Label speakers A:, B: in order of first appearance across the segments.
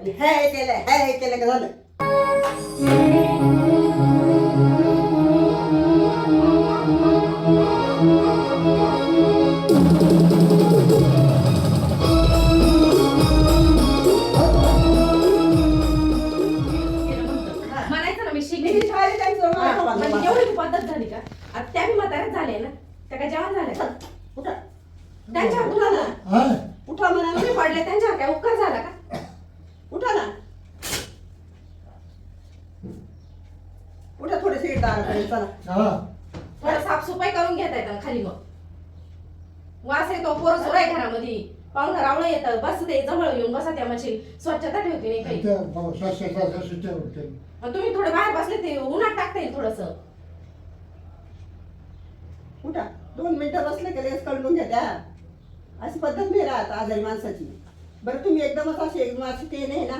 A: आणि हे केलं हे केलं का झालं?
B: म्हणायचं ना मी
A: मी
B: शिकली
A: शाळेत
B: हा,
A: वाटलं.
B: म्हणजे एवढी पद्धत झाली का? आता त्या बी म्हाताऱ्याच झाले ना. त्या काय जेवण झाले
A: चल, उठा.
B: त्यांच्या
A: उठा ना
C: हा.
A: उठा म्हणा
B: तुम्ही पडले त्यांच्यावर काय उपकार झाला का
A: उठा ना उठा चला.
C: हा.
B: थोडं साफसफाई करून घेता येतं खाली मग. वास येतो पोरं सोर आहे घरामध्ये. पाहुणं रावळं येतं. बस ते जवळ येऊन बसा त्या म्हणजे स्वच्छता ठेवते नाही काही.
C: सुट्ट्या होते
B: तुम्ही थोडे बाहेर बसले ते उन्हात टाकता येईल थोडस.
A: उठा. दोन मिनिटं बसले की लगेच कळून घ्या त्या अशी पद्धत नाही राहत आजारी माणसाची. बरं तुम्ही एकदमच अशी एकदम अशी ते नाही ना.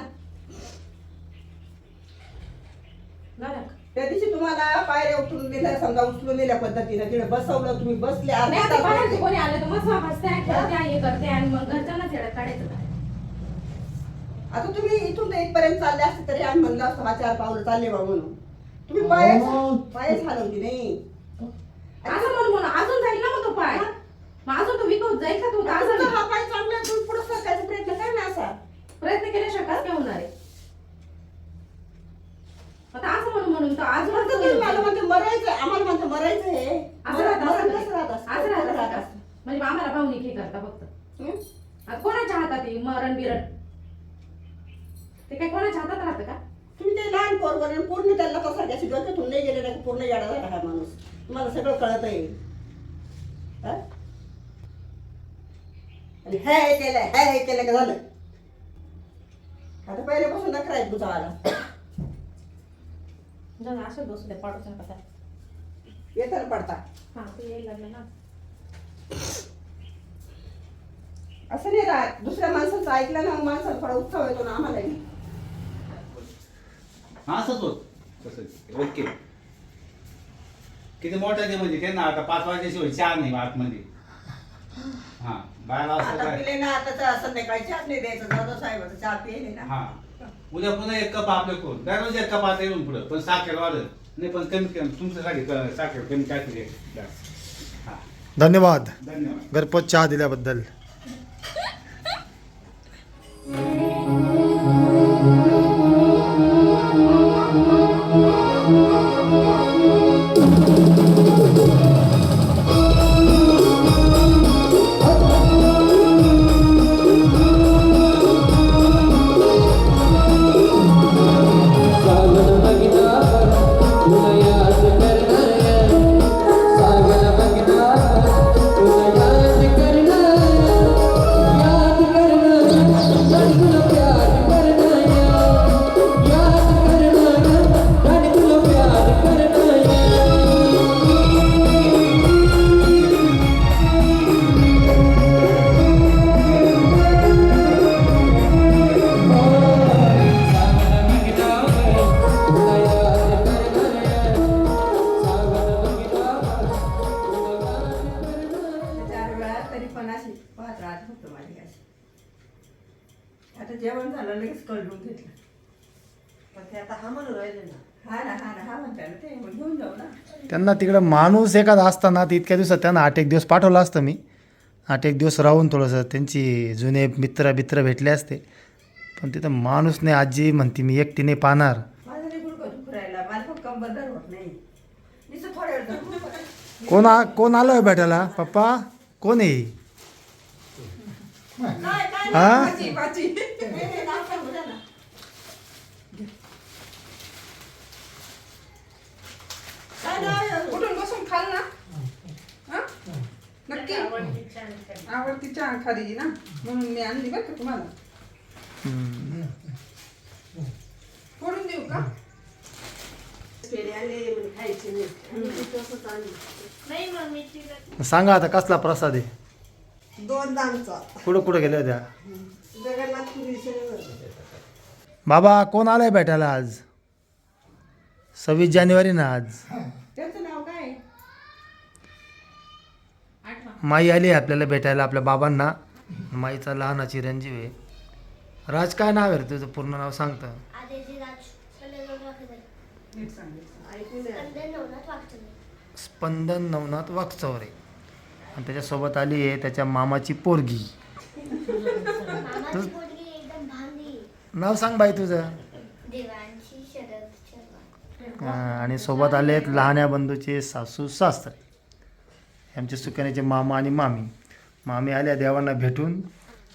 A: त्या दिवशी तुम्हाला पायऱ्या उतरून दिल्या समजा उचलून दिल्या पद्धतीने तिथे बसवलं तुम्ही बसले
B: नाही आता बाहेरचे. कोणी आलं तर मस्त हसते खेळते हे करते आणि मग घरच्यांना छेडत काढायचं काय
A: आता तुम्ही इथून ते इथपर्यंत चालले असते तरी आम्ही म्हणलं असतो हा चार पावलं चालले बा म्हणून तुम्ही पाय
C: अहो.
A: पायच हलवली नाही
B: असं म्हणून म्हणून अजून जाईल ना मग तो पाय मग अजून तो विकत जाईल का तू
A: आता
B: असं
A: तुमचा हा पाय चांगला आहे, तुम्ही पुढे सरकायचा प्रयत्न कर ना असा
B: प्रयत्न केल्याशिवाय काय काय होणार आहे आता असं म्हणून म्हणून तो
A: आता
B: अजून
A: तुम्ही मला म्हणते मरायचं आम्हाला म्हणते मरायचं हे
B: असं राहत
A: मरण
B: असं
A: कसं राहत असतं?
B: असं राहत
A: कसं राहत
B: असतं.
A: असतं?
B: म्हणजे आम्हाला भावनिक हे करता फक्त
A: हं?
B: आता कोणाच्या हातात आहे मरण बिरण ते काय कोणाच्या हातात राहतं का
A: तुम्ही ते लहान पोरवर आणि पूर्ण त्याला कसं त्याची डोक्यातून नाही गेले नाही पूर्ण येडा झाला हा माणूस तुम्हाला सगळं कळत आहे. हा? आणि हे केलं हे केलं का झालं? आता पहिल्यापासून नखरा आहे तुझा आला.
B: असं बसू पाडूच.
A: येताना पडता.
B: हा ते यायला लागलं ना.
A: असं नाही राहत. दुसऱ्या माणसाचं ऐकलं ना मग माणसाला थोडा उत्साह येतो ना आम्हालाही.
D: हा असंच होत. ओके. किती मोठं ते म्हणजे? ते ना आता पाच वाजल्याशिवाय चहा नाही आतमध्ये. हा बाहेर असं
A: आता
D: काय?
A: पिले ना आता चहा संध्याकाळी चहा नाही द्यायचं. दादा साहेबाचा चहा पिले ना.
D: हा. उद्या पुन्हा एक कप आपले कोण? दररोज एक कप आता येऊन पुढं. पण साखर वाढत नाही पण कमी कमी तुमच्यासाठी क- साखर कमी टाकली आहे. हा.
E: धन्यवाद.
D: धन्यवाद.
E: घरपोच चहा दिल्याबद्दल.
A: जेवण झालं लगेच कळून घेतलं.
F: पण ते आता हा म्हणून राहिले ना.
A: हा ना हा ना हा म्हणता ना ते मग घेऊन जाऊ ना.
E: त्यांना तिकडं माणूस एखादा असताना तर इतक्या दिवसात त्यांना आठ एक दिवस पाठवलं असतं मी. आठ एक दिवस राहून थोडंसं त्यांची जुने मित्र बित्र भेटले असते. पण तिथं माणूस नाही आजी म्हणते मी एकटी नाही पाहणार.
A: माझं नाही गुडघं दुखू राहिला. मला पण कंबर दर होत नाही. नुसतं थोड्या वेळ धरून बघा.
E: कोण आ कोण आलं आहे भेटायला पप्पा कोण आहे? हा?
G: उठून बसून खाल ना. हा? नक्की? आवडती चहा खाली ना? म्हणून मी आणली बरं का तुम्हाला. फोडून देऊ का.
E: सांगा आता कसला प्रसाद आहे? कुठं कुठं गेल्या होत्या?
A: जगन्नाथपुरी.
E: बाबा कोण आलाय भेटायला आज? सव्वीस जानेवारी ना आज.
A: त्याचं नाव काय? आहे?
E: माई आली आहे आपल्याला भेटायला आपल्या बाबांना. माईचा लहाना चिरंजीव आहे. राज काय नाव आहे रे तुझं? पूर्ण नाव सांगतं.
H: आदिती राज. स्पंदन वाकचौरे
G: नीट सांग नीट सांग.
A: ऐकून घ्या.
H: स्पंदन नवनाथ वाकचौरे
E: स्पंदन नवनाथ वागचौरे आणि त्याच्यासोबत आली आहे त्याच्या मामाची पोरगी.
H: मामाची पोरगी एकदम भांडी
E: नाव सांग बाई तुझं.
H: देवांशी शरद शर्मा.
E: अं, आणि सोबत आले आहेत लहान्या बंधूचे सासू सासरे. आमचे सुकन्याचे मामा आणि मामी. मामी आल्या देवांना भेटून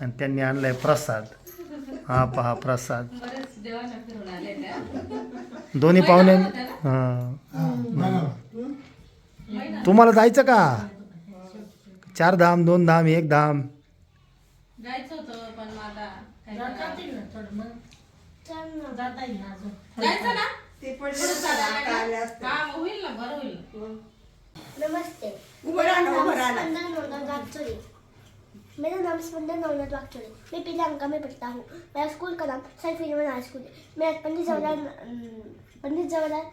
E: आणि त्यांनी आणलाय प्रसाद. हा पहा प्रसाद.
B: बरेच देवाच्या फिरून आले त्या
E: दोन्ही पाहुणे हां
C: हा.
E: तुम्हाला जायचं का? चार धाम दोन धाम एक धाम.
B: जायचं होतं पण मग आता काय करावं?
H: चल ना.
B: जायचं ना?
A: ते पडले आता आले असते.
B: हा मग होईल ना बरं होईल.
H: नमस्ते.
A: उभं राहा ना,
H: मेरा
A: उभं
H: नाम
A: राहा ना.
H: स्पंदन नवनाथ मेरा नाम स्पंदन नवनाथ वाकचौरे. मैं पहले अंका में पढ़ता हूँ. मेरा स्कूल का नाम सेंट फिलोमिना हाई स्कूल है मैं आज पंडित जवाहरलाल पंडित जवाहरलाल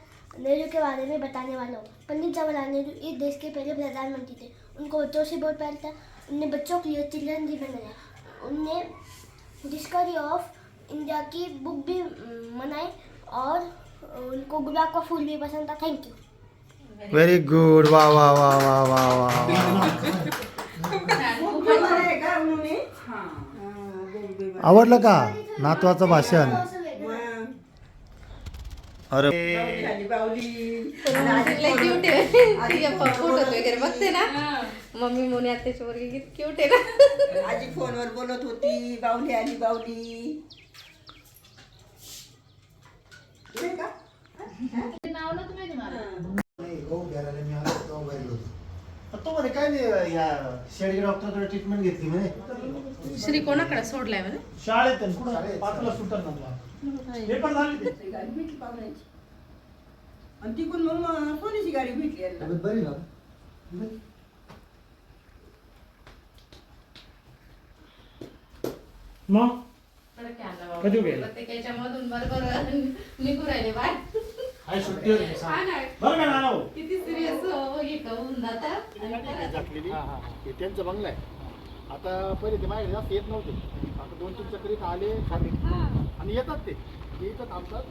H: नेहरू के बारे में बताने वाला हूँ। पंडित जवाहरलाल नेहरू इस देश के पहले प्रधानमंत्री थे उनको बच्चों से बहुत प्यार था उनने बच्चों के लिए चिल्ड्रन डे बनाया उनने डिस्कवरी ऑफ इंडिया की बुक भी अम, बनाई और उनको गुलाब का फूल भी पसंद था। Thank you.
E: व्हेरी गुड वा वा वा वा वा वा
A: खूप बरं आहे का उन्होंने?
G: हा।
A: हा, बोल बे बा.
E: आवडलं का? नातवाचं भाषण? अरे.
B: फोटो वगैरे बघते ना. मम्मी मोनी आत्याची पोरगी किती क्यूट आहे ना.
A: आजी फोनवर बोलत होती बावली आली बावली.
B: नाव ना तुम्ही
E: तो म्हणे काय नाही या शेळगे डॉक्टरकडे ट्रीटमेंट घेतली म्हणे.
B: श्री कोणाकडे सोडलाय म्हणे?
E: शाळेत पाचला सुटत ना पेपर झाले ते.
A: गाडी भेटली पाहुण्याची आणि तिकडून मग सोनीची गाडी भेटली यांना.
C: बरी ना
E: मग
B: तर काय आणलं बाबा?
E: कधी गेले?
B: प्रत्येकाच्या मधून बरोबर निघून राहिले बाय
E: हाय सुट्टी होती
B: हा
E: सांग.
B: ना.
E: बरं का नाना भाऊ?
B: किती सिरियस हे होऊन जातात आणि परत
I: हे त्यांचं बंगला आहे आता पहिले ते माझ्याकडे जास्त येत नव्हते आता दोन तीन चक्री इथं आले खाली आणि येतात ते ते इथं थांबतात.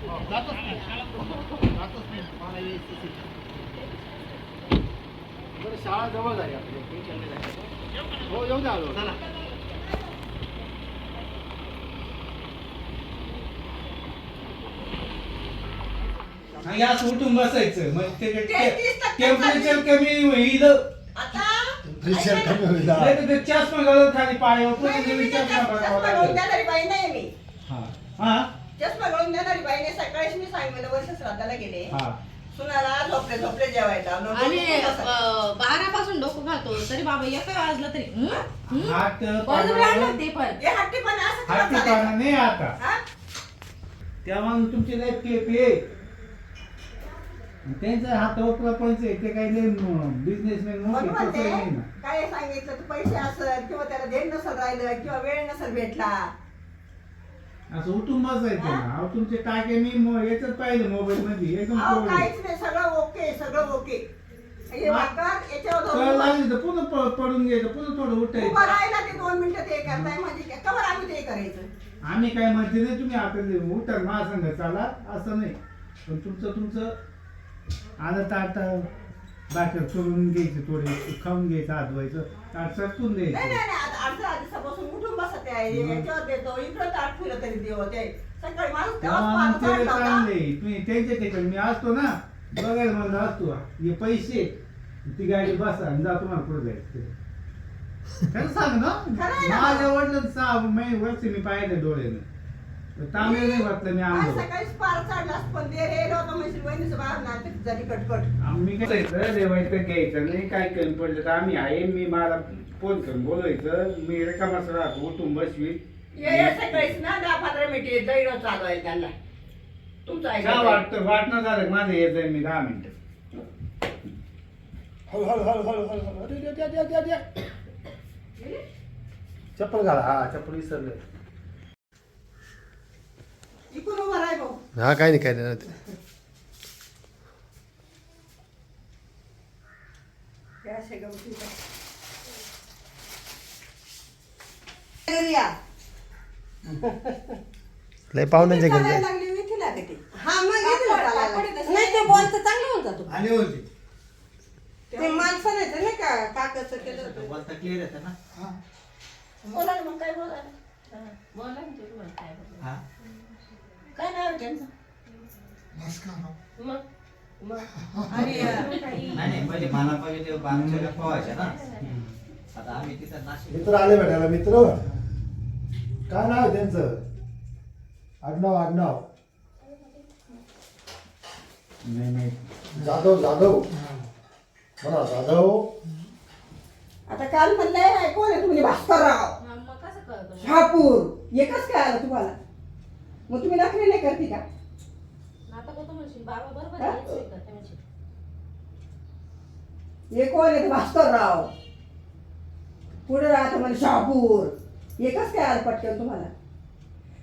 I: हो, जातोच नाही. जातोच नाही. मला यायचं आहे. बरं शाळा जवळ झाली आपली. हो येऊ द्या हळूहळू. चला.
D: आणि असं उठून बसायचं. मग ते टेम्परेचर कमी होईल.
A: आता
C: प्रेशर कमी होईल
D: नाही तर ते चष्मा घालून खाली पायावर नवीन
A: मी
D: चष्मा
A: चष्मा
D: घालावा लागेल.
A: देणारी बाई नाही मी.
D: हा. हा?
A: चष्मा घालून देणारी बाई नाही. सकाळीच मी सांगितलं वर्ष श्राद्धाला गेले.
D: हा.
A: सुनाला झोपले झोपले जेवायला आणि.
B: बारा पासून डोकं घालतो तरी बाबा एक वाजलं तरी हं? हं?
D: हात
B: बळजबरी आणलं ते पण
A: हे हट्टीपणा असं
D: हात. नाही आता
A: हा?
D: तेव्हा मग तुमचे लाईफ के पे त्यांचा हातावर प्रपंच आहे ते काही बिझनेसमॅन
A: म्हणून
D: तसं नाही
A: म्हणते
D: ना
A: काय सांगितलं पैसे असेल किंवा त्याला देण नसेल राहिलं किंवा वेळ नसेल भेटला
D: असं उठून बसायचं ना. अहो तुमचे टाके मी मो- याच्यात पाहिलं मोबाईल मध्ये. एकदम
A: अहो
D: कोवळे.
A: काहीच नाही. सगळं ओके सगळं ओके हे याच्यावर
D: लागली तर पुन्हा प- पडून घ्यायचं पुन्हा थोडं
A: उभं
D: उठायचं
A: राहिला ते दोन मिनिटं ते करताय म्हणजे काय? कवर आम्ही ते करायचं.
D: आम्ही काय म्हणते नाही तुम्ही आता उठा महासंघ चाला असं नाही. पण तुमचं तुमचं आलं ताट बाकर करून घ्यायचं थोडे खाऊन घ्यायचं हात धुवायचं ताट सरकून
A: नाही
D: द्यायचं.
A: नाही नाही आता
D: तुम्ही त्यांच्या ठिकाणी मी असतो ना बघायला म्हणलं असतो हे पैसे ती गाडी बसा आणि जा तुम्हाला पुढे जायचं. खरं सांग ना. माझ्या वडिलांचं सहा महिने वर्ष मी पाहिलं डोळ्याने. तांबे नाही वाटलं मी आणलो
A: सकाळीच पार चढलास पण ते रे लोक म्हणजे बहिणीचं बाहेर ना ते झाली कटकट.
D: आम्ही काय करायचं जेवायचं घ्यायचं नाही काय कमी पडलं तर आम्ही आहे मी मला फोन करून बोलायचं मी रिकामाच राहतो उठून बसवी
A: ये ये सकाळीच ना दहा पंधरा मिनिटे चालू आहे त्यांना. तुमचं
D: काय वाटतं? वाटणं झालं माझं येत मी दहा मिनिटं?
C: हळू हळू हळू हळू हळू हळू अरे, द्या, द्या, द्या, द्या.
D: चप्पल घाला हा चप्पल विसरले
A: इकडून उभा राह भाऊ.
E: हा काय नाही काय नाही
A: हे या.
E: लय पाहुण्यांच्या घरी
A: चालायला
E: जाय.
A: लागली ती.
G: हा मग येते ना चालायला.
A: नाही ते बोलतं चांगलं होतं तू.
C: आली होती
G: ते माणसं नाही तर नाही का काकाचं केलं होतं.
I: बोलता क्लिअर येतं ना?
H: बोला ना मग काय बोला?
B: बोला ना तुम्ही मला काय.
I: हा.
A: नाव आहे त्यांचं?
C: नमस्कार
B: मग
I: नाही नाही पहिले मला ते ना. आता आम्ही तिथं नाशिक
E: मित्र आले भेटायला मित्र. काय नाव आहे त्यांचं? आडनाव आडनाव.
I: नाही नाही.
E: जाधव जाधव. म्हणा जाधव.
A: आता काल म्हणलंय कोण आहे तुम्ही? भास्करराव.
B: हा, मग कसं कळतं
A: शहापूर. एकच काय आलं तुम्हाला. मग तुम्ही नखरे नाही करते का?
B: आता कोणतं म्हणशील? बाबा बरोबर? आहे, हेच करते म्हणशील.
A: कोण आहे? भास्करराव. पुढे राहतं म्हणजे शहापूर. एकच काय आलं पटकन तुम्हाला.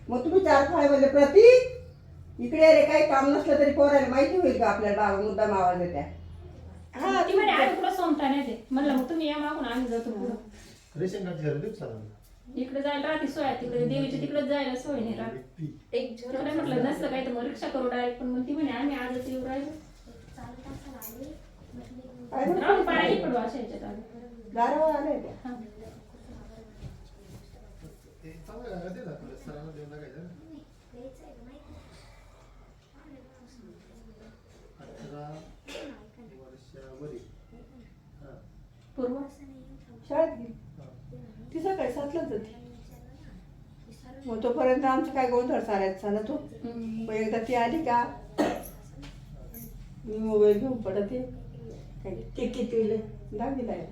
A: मग तुम्ही चार फाय म्हणले प्रतीक इकडे रे काही काम नसलं तरी पोरायला माहिती होईल का आपल्याला बाबा मुद्दा आवाज देत्या?
J: हा ती म्हणे आम्ही पुढं सोमता नाही ते म्हणलं मग तुम्ही या मागून आम्ही जातो पुढं.
E: रेशन कार्डची गरज आहे. चालेल
J: इकडे जायला राहते सोय आहे, तिकडे देवीच्या तिकडे जायला सोय नाही राहत.
B: एक
J: तिकडे म्हटलं नसलं काही तर मग रिक्षा करू डायरेक्ट पण मग ती म्हणे आम्ही आजच येऊ राहिलो.
A: काय
J: राहून
A: म्हणते?
J: पाणी पडू अशा ह्याच्यात आम्ही.
A: दारावर आले त्या
J: हा. पूर्व
A: शाळेत गेली ती सकाळी सातलाच जाते मग तोपर्यंत आमचं काय गोंधळ चालायचं चालत तो? मग एकदा ती आली का? मी मोबाईल घेऊन पडते. काय? ते किती दहावीला आहे.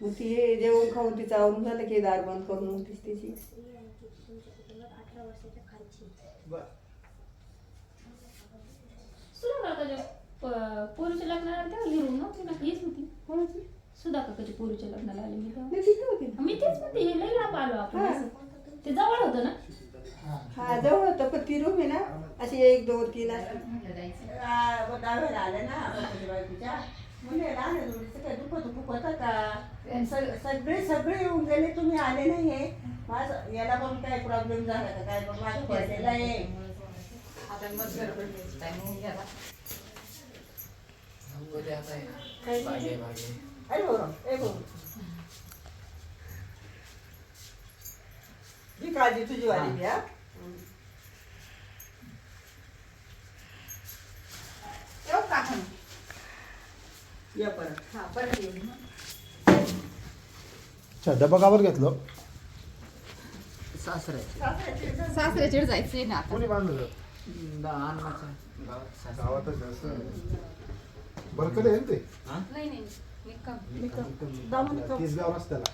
A: मग ती जेवण खाऊन तिचं आवरून झालं की दार बंद करून मग तीच तिची
J: पोरीच्या लग्नाला तेव्हा लिहून नव्हती ना हीच होती
A: कोणाची?
J: सुधा काकाच्या पोरीच्या लग्नाला आले मी तेव्हा
A: नाही, होती ना.
J: मी तेच म्हणते हे लई लांब आलो आपण
A: हा.
J: असं. ते जवळ होतं ना
A: हा जवळ होतं पण ती रूम आहे ना अशी एक दोन तीन अशी आले ना बायकोच्या. लहान आहे मुलीचं काय दुखत का सग- सगळे सगळे येऊन गेले तुम्ही आले नाही हे माझं याला पण काय प्रॉब्लेम झाला का? काय पण माझं पडलेलं आहे.
G: आता मग गडबड टाइम होऊन गेला.
A: अरे बरं ए बरं ही काळजी तुझी वाली घ्या
G: येऊ का
A: या परत.
G: हा
E: अच्छा डबा कावर घेतलं
G: सासऱ्याकडे जायचंय ना आता.
E: कोणी बांधलं? गावातच असं. आहे ना ते?
G: नाही नाही. मी कम
A: दामन कप.
E: तीस गाव रस्त्याला.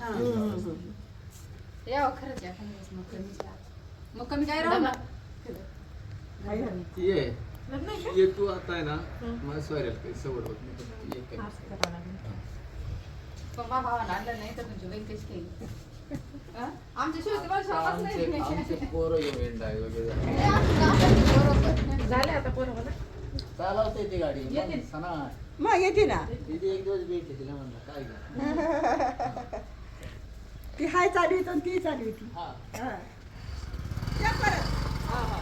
G: यावं खरंच या खरंच मग कमी मग कमी काय राहू? ना?
K: ये. ये तू आता आहे ना मला सोयऱ्याला काही सवड होत नाही. पण ये काही
G: हं?
K: आमचे आमचे पोरं वगैरे.
G: हे. झाले आता पोरं मला
I: चालवते ती गाडी.
G: येते.
A: मग येते ना.
I: तिथे एक दिवस भेटते तिला म्हणलं काय
A: ती हाय चालू होती आणि ती चालू होती
I: हा.
A: हा. या परत.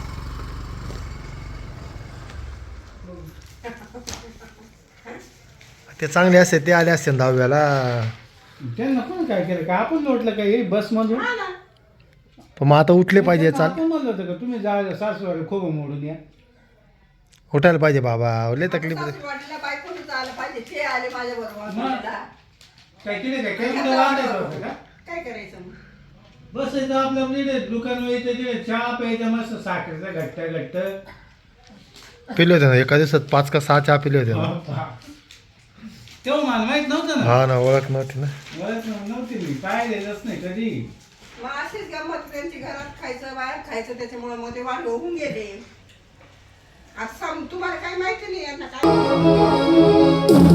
E: ते चांगले असते ते आले असते दहाव्याला.
D: त्यांना पण काय केलं? का आपण लोटलं काय बस मधून?
E: पण मग आता उठले पाहिजे चाल
D: आपण म्हणलं होतं का तुम्ही जा सासवाडी खोबं मोडून या.
E: उठायला पाहिजे बाबा लय तकलीफ.
A: सासूरवाडीला आलं पाहिजे ते आले माझ्या बरोबर
D: मग? काय केलं काय? काही कुठं बांधायचं होतं का
A: काय करायचं मग?
D: बसायचं आपलं दुकान यायचं तिथे चहा प्यायचा मस्त साखरेचा घट्ट घट्ट
E: पिले होते ना एका दिवसात पाच का सहा चहा पिले होते ना.
D: तेव्हा मला माहीत नव्हतं ना.
E: हा ना ओळख नव्हती ना.
D: ओळख नव्हती मी पाहिलेलंच नाही कधी.
A: मग अशीच गंमत त्यांची घरात खायचं बाहेर खायचं त्याच्यामुळे मग ते वाढ होऊन गेले. आता सम- तुम्हाला काही माहिती नाही यांना काय